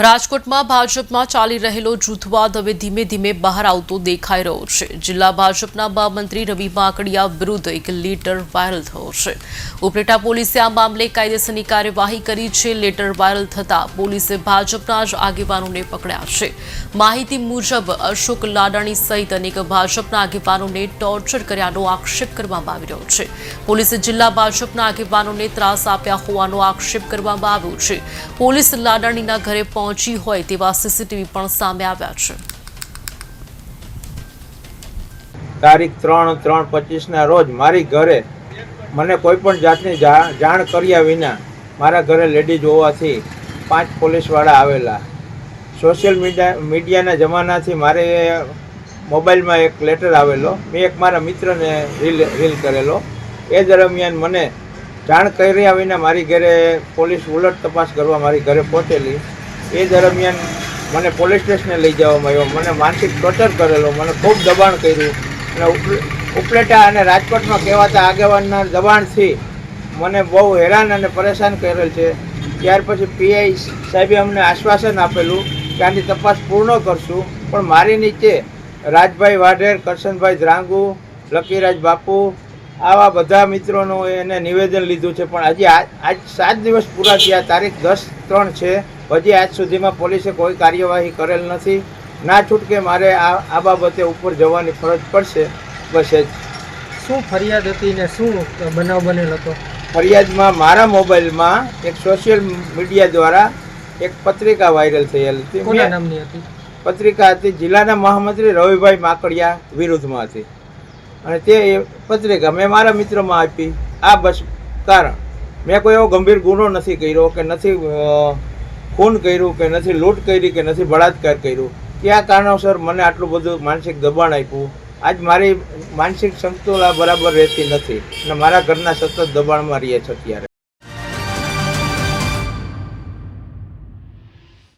રાજકોટમાં ભાજપમાં ચાલી રહેલો જૂથવાદ હવે ધીમે ધીમે બહાર આવતો દેખાઈ રહ્યો છે. જિલ્લા ભાજપના મહામંત્રી રવિ માકડિયા વિરુદ્ધ એક લેટર વાયરલ થયો છે. ઉપલેટા પોલીસે આ મામલે કાયદેસરની કાર્યવાહી કરી છે. લેટર વાયરલ થતાં પોલીસે ભાજપના જ આગેવાનોને પકડ્યા છે. માહિતી મુજબ અશોક લાડાણી સહિત અનેક ભાજપના આગેવાનોને ટોર્ચર કર્યાનો આક્ષેપ કરવામાં આવી રહ્યો છે. પોલીસે જિલ્લા ભાજપના આગેવાનોને ત્રાસ આપ્યા હોવાનો આક્ષેપ કરવામાં આવ્યો છે. પોલીસ લાડાણીના ઘરે પહોંચી હોય તેવા સીસીટીવી પણ સામે આવ્યા છે. તારીખ ત્રણ ત્રણ પચીસના રોજ મારી ઘરે મને કોઈ પણ જાતની જાણ કર્યા વિના મારા ઘરે લેડીઝ હોવાથી પાંચ પોલીસવાળા આવેલા. સોશિયલ મીડિયા, મીડિયાના જમાનાથી મારે મોબાઈલમાં એક લેટર આવેલો. મેં એક મારા મિત્રને રીલ રીલ કરેલો. એ દરમિયાન મને જાણ કર્યા વિના મારી ઘરે પોલીસ ઉલટ તપાસ કરવા મારી ઘરે પહોંચેલી. એ દરમિયાન મને પોલીસ સ્ટેશને લઈ જવામાં આવ્યો. મને માનસિક ટોર્ચર કરેલો. મને ખૂબ દબાણ કર્યું. અને ઉપ- ઉપલેટા અને રાજકોટમાં કહેવાતા આગેવાનના દબાણથી મને બહુ હેરાન અને પરેશાન કરેલ છે. ત્યાર પછી પીઆઈ સાહેબે અમને આશ્વાસન આપેલું કે આની તપાસ પૂર્ણ કરશું. પણ મારી નીચે રાજભાઈ વાઢેર, કરશનભાઈ ધ્રાંગુ, લકીરાજ બાપુ આવા બધા મિત્રોનું એને નિવેદન લીધું છે. પણ હજી આજ આજ સાત દિવસ પૂરા થયા તારીખ દસ ત્રણ છે. હજી આજ સુધીમાં પોલીસે કોઈ કાર્યવાહી કરેલ નથી. ના છૂટકે મારે આ આ બાબતે ઉપર જવાની ફરજ પડશે. બસ જ. શું ફરિયાદ હતી ને શું બનાવ બનેલ હતો? ફરિયાદમાં મારા મોબાઈલમાં એક સોશિયલ મીડિયા દ્વારા એક પત્રિકા વાયરલ થયેલ હતી. નામની હતી? પત્રિકા હતી જિલ્લાના મહામંત્રી રવિભાઈ માકડિયા વિરુદ્ધમાં હતી. અને તે પત્રિકા મેં મારા મિત્રમાં આપી. આ બસ કારણ. મેં કોઈ એવો ગંભીર ગુનો નથી કર્યો કે નથી ખૂન કર્યું કે નથી લૂંટ કરી કે નથી બળાત્કાર કર્યું. કયા કારણોસર મને આટલું બધું માનસિક દબાણ આપ્યું? આજ મારી માનસિક સંતુલા બરાબર રહેતી નથી. અને મારા ઘરના સતત દબાણમાં રહે છે અત્યારે.